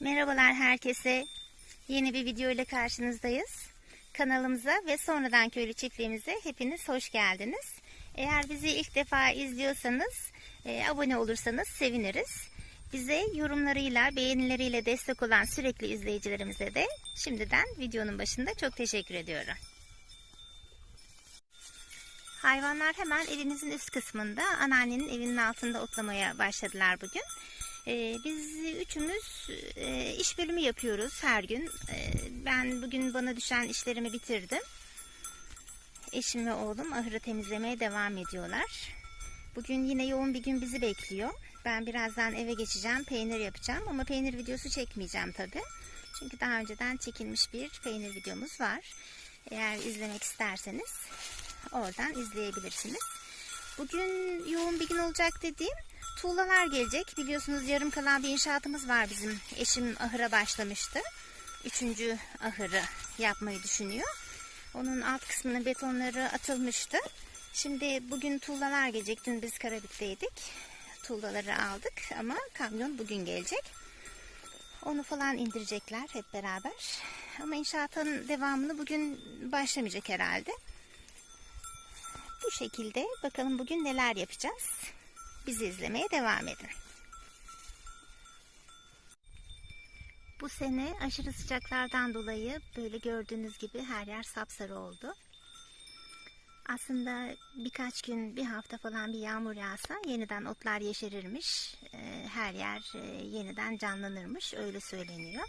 Merhabalar herkese. Yeni bir video ile karşınızdayız. Kanalımıza ve sonradan köylü çiftliğimize hepiniz hoş geldiniz. Eğer bizi ilk defa izliyorsanız, e, abone olursanız seviniriz. Bize yorumlarıyla, beğenileriyle destek olan sürekli izleyicilerimize de şimdiden videonun başında çok teşekkür ediyorum. Hayvanlar hemen evimizin üst kısmında anneannenin evinin altında otlamaya başladılar bugün. Ee, biz üçümüz e, iş bölümü yapıyoruz her gün. Ee, ben bugün bana düşen işlerimi bitirdim. Eşim ve oğlum ahırı temizlemeye devam ediyorlar. Bugün yine yoğun bir gün bizi bekliyor. Ben birazdan eve geçeceğim, peynir yapacağım ama peynir videosu çekmeyeceğim tabi. Çünkü daha önceden çekilmiş bir peynir videomuz var. Eğer izlemek isterseniz oradan izleyebilirsiniz. Bugün yoğun bir gün olacak dediğim tuğlalar gelecek. Biliyorsunuz yarım kalan bir inşaatımız var bizim. Eşim ahıra başlamıştı. Üçüncü ahırı yapmayı düşünüyor. Onun alt kısmının betonları atılmıştı. Şimdi bugün tuğlalar gelecek. Dün biz Karabük'teydik. Tuğlaları aldık ama kamyon bugün gelecek. Onu falan indirecekler hep beraber. Ama inşaatın devamını bugün başlamayacak herhalde. Bu şekilde bakalım bugün neler yapacağız. Bizi izlemeye devam edin. Bu sene aşırı sıcaklardan dolayı böyle gördüğünüz gibi her yer sapsarı oldu. Aslında birkaç gün, bir hafta falan bir yağmur yağsa yeniden otlar yeşerirmiş. Ee, Her yer e, yeniden canlanırmış, öyle söyleniyor.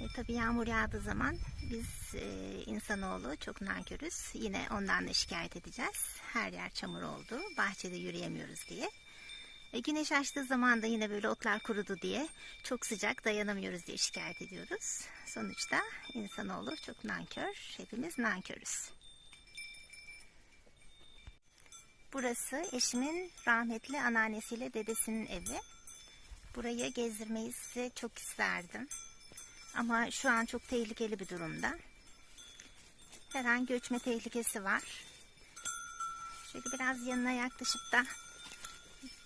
E, tabii yağmur yağdığı zaman biz e, insanoğlu çok nankörüz. Yine ondan da şikayet edeceğiz. Her yer çamur oldu, bahçede yürüyemiyoruz diye. E, güneş açtığı zaman da yine böyle otlar kurudu diye çok sıcak dayanamıyoruz diye şikayet ediyoruz. Sonuçta insanoğlu çok nankör, hepimiz nankörüz. Burası eşimin rahmetli anneannesiyle dedesinin evi. Burayı gezdirmeyi size çok isterdim. Ama şu an çok tehlikeli bir durumda. Her an göçme tehlikesi var. Şöyle biraz yanına yaklaşıp da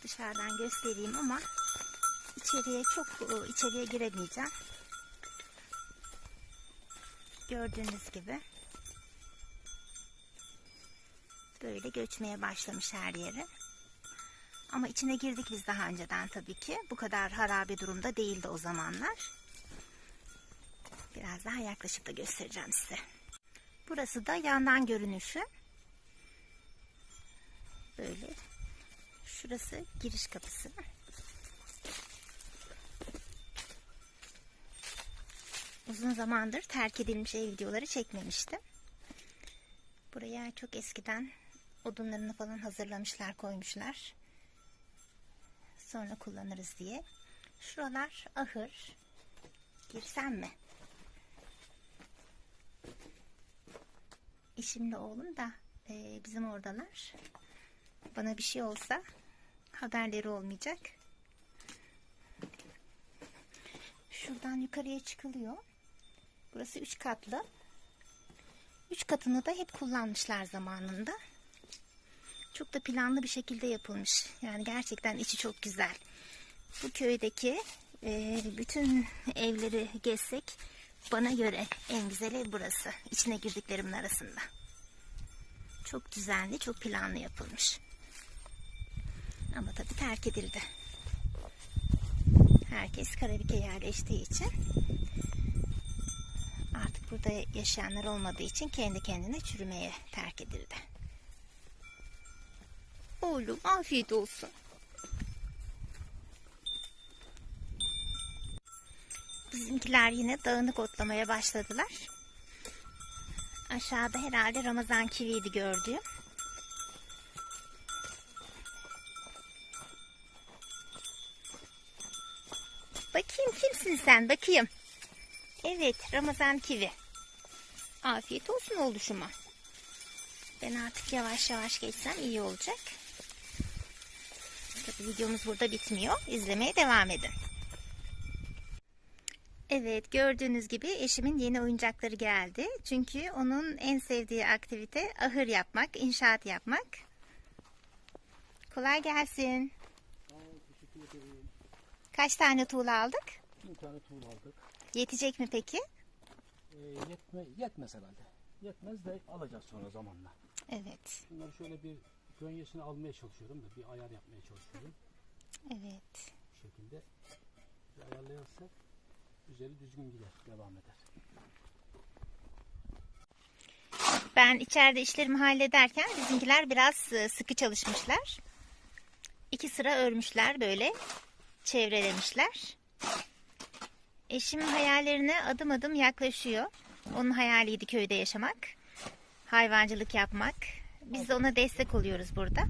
dışarıdan göstereyim ama içeriye çok içeriye giremeyeceğim. Gördüğünüz gibi böyle göçmeye başlamış her yeri. Ama içine girdik biz daha önceden tabii ki. Bu kadar harabe durumda değildi o zamanlar. Biraz daha yaklaşıp da göstereceğim size. Burası da yandan görünüşü. Böyle. Şurası giriş kapısı. Uzun zamandır terk edilmiş ev videoları çekmemiştim. Buraya çok eskiden odunlarını falan hazırlamışlar, koymuşlar. Sonra kullanırız diye. Şuralar ahır. Girsem mi? Eşimle oğlum da e, bizim oradalar. Bana bir şey olsa haberleri olmayacak. Şuradan yukarıya çıkılıyor. Burası üç katlı. Üç katını da hep kullanmışlar zamanında. Çok da planlı bir şekilde yapılmış. Yani gerçekten içi çok güzel. Bu köydeki e, bütün evleri gezsek bana göre en güzel ev burası. İçine girdiklerimin arasında. Çok düzenli, çok planlı yapılmış. Ama tabii terk edildi. Herkes Karabük'e yerleştiği için artık burada yaşayanlar olmadığı için kendi kendine çürümeye terk edildi. Oğlum afiyet olsun. Bizimkiler yine dağınık otlamaya başladılar. Aşağıda herhalde Ramazan kiviydi gördüğüm. Bakayım kimsin sen bakayım. Evet Ramazan kivi. Afiyet olsun oluşuma. Ben artık yavaş yavaş geçsem iyi olacak. Tabii videomuz burada bitmiyor. İzlemeye devam edin. Evet gördüğünüz gibi eşimin yeni oyuncakları geldi. Çünkü onun en sevdiği aktivite ahır yapmak, inşaat yapmak. Kolay gelsin. Kaç tane tuğla aldık? Bir tane tuğla aldık. Yetecek mi peki? Ee, yetme, yetmez herhalde. Yetmez de alacağız sonra zamanla. Evet. Bunları şöyle bir gönyesini almaya çalışıyorum da bir ayar yapmaya çalışıyorum. Evet. Bu şekilde ayarlayarsak üzeri düzgün gider, devam eder. Ben içeride işlerimi hallederken bizimkiler biraz e, sıkı çalışmışlar. İki sıra örmüşler böyle. Çevrelemişler. Eşim hayallerine adım adım yaklaşıyor. Onun hayaliydi köyde yaşamak. Hayvancılık yapmak. Biz de ona destek oluyoruz burada.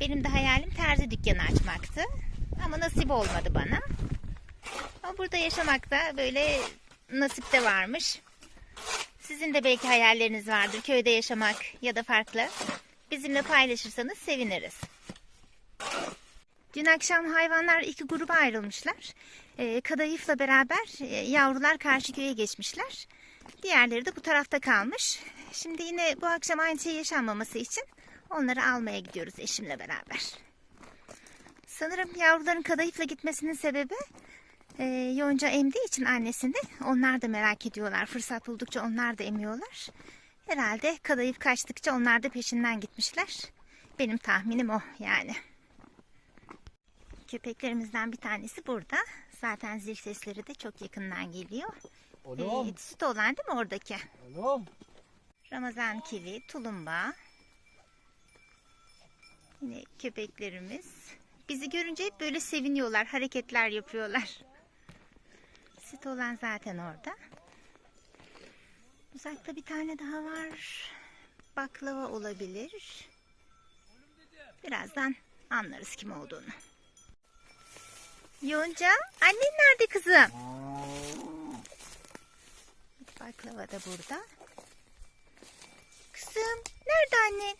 Benim de hayalim terzi dükkanı açmaktı. Ama nasip olmadı bana. Ama burada yaşamak da böyle nasipte varmış. Sizin de belki hayalleriniz vardır köyde yaşamak ya da farklı. Bizimle paylaşırsanız seviniriz. Dün akşam hayvanlar iki gruba ayrılmışlar. Ee, kadayıfla beraber e, yavrular karşı köye geçmişler. Diğerleri de bu tarafta kalmış. Şimdi yine bu akşam aynı şey yaşanmaması için onları almaya gidiyoruz eşimle beraber. Sanırım yavruların kadayıfla gitmesinin sebebi e, Yonca emdiği için annesini onlar da merak ediyorlar. Fırsat buldukça onlar da emiyorlar. Herhalde kadayıf kaçtıkça onlar da peşinden gitmişler. Benim tahminim o yani. Köpeklerimizden bir tanesi burada. Zaten zil sesleri de çok yakından geliyor. Oğlum, Ee, süt olan değil mi oradaki? oğlum. Ramazan kivi, tulumba. Yine köpeklerimiz. Bizi görünce hep böyle seviniyorlar, hareketler yapıyorlar. Süt olan zaten orada. Uzakta bir tane daha var. Baklava olabilir. Birazdan anlarız kim olduğunu. Yonca, annen nerede kızım? Baklava da burada. Kızım, nerede annen?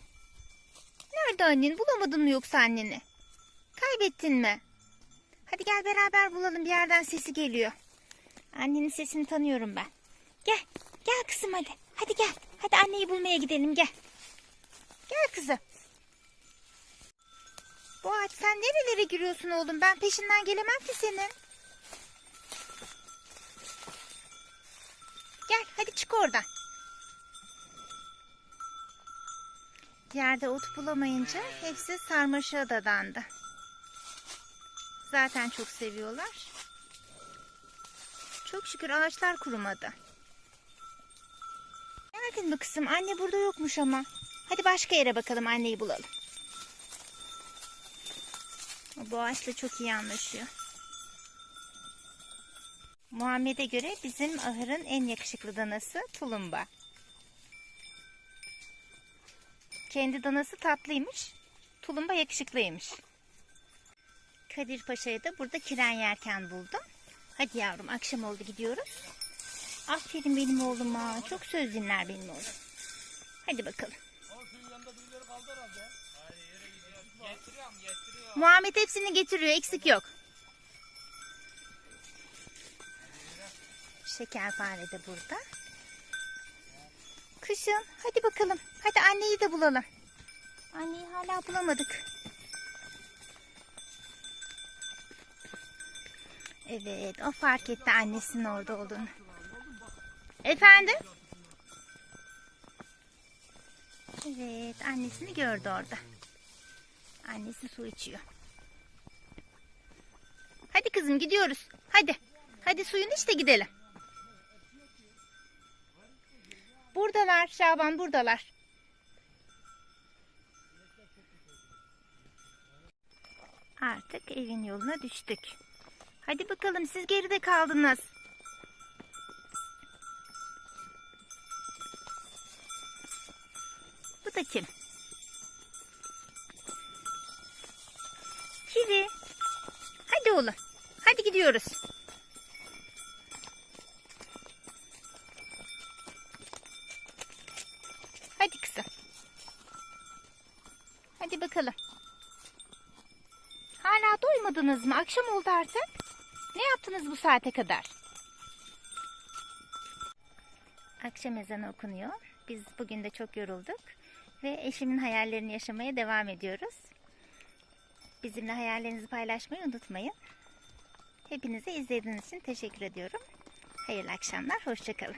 Nerede annen? Bulamadın mı yoksa anneni? Kaybettin mi? Hadi gel beraber bulalım. Bir yerden sesi geliyor. Annenin sesini tanıyorum ben. Gel. Gel kızım hadi. Hadi gel. Hadi anneyi bulmaya gidelim gel. Gel kızım. Bu ağaç sen nerelere giriyorsun oğlum? Ben peşinden gelemem ki senin. Gel hadi çık oradan. Yerde ot bulamayınca hepsi sarmaşığa dadandı. Zaten çok seviyorlar. Çok şükür ağaçlar kurumadı. Geldin mi kızım? Anne burada yokmuş ama. Hadi başka yere bakalım anneyi bulalım. Bu ağaçla çok iyi anlaşıyor. Muhammed'e göre bizim ahırın en yakışıklı danası tulumba. Kendi danası tatlıymış. Tulumba yakışıklıymış. Kadir Paşa'yı da burada kiren yerken buldum. Hadi yavrum akşam oldu gidiyoruz. Aferin benim oğluma. Çok söz dinler benim oğlum. Hadi bakalım. Muhammed hepsini getiriyor. Eksik yok. Şekerpare de burada. Kışın hadi bakalım. Hadi anneyi de bulalım. Anneyi hala bulamadık. Evet o fark etti annesinin orada olduğunu. Efendim? Evet annesini gördü orada. Annesi su içiyor. Hadi kızım gidiyoruz. Hadi. Hadi suyunu iç de gidelim. Buradalar Şaban buradalar. Artık evin yoluna düştük. Hadi bakalım siz geride kaldınız. Bu da kim? Kivi. Hadi oğlum. Hadi gidiyoruz. Hadi kızım. Hadi bakalım. Hala doymadınız mı? Akşam oldu artık. Ne yaptınız bu saate kadar? Akşam ezanı okunuyor. Biz bugün de çok yorulduk. Ve eşimin hayallerini yaşamaya devam ediyoruz. Bizimle hayallerinizi paylaşmayı unutmayın. Hepinize izlediğiniz için teşekkür ediyorum. Hayırlı akşamlar, hoşçakalın.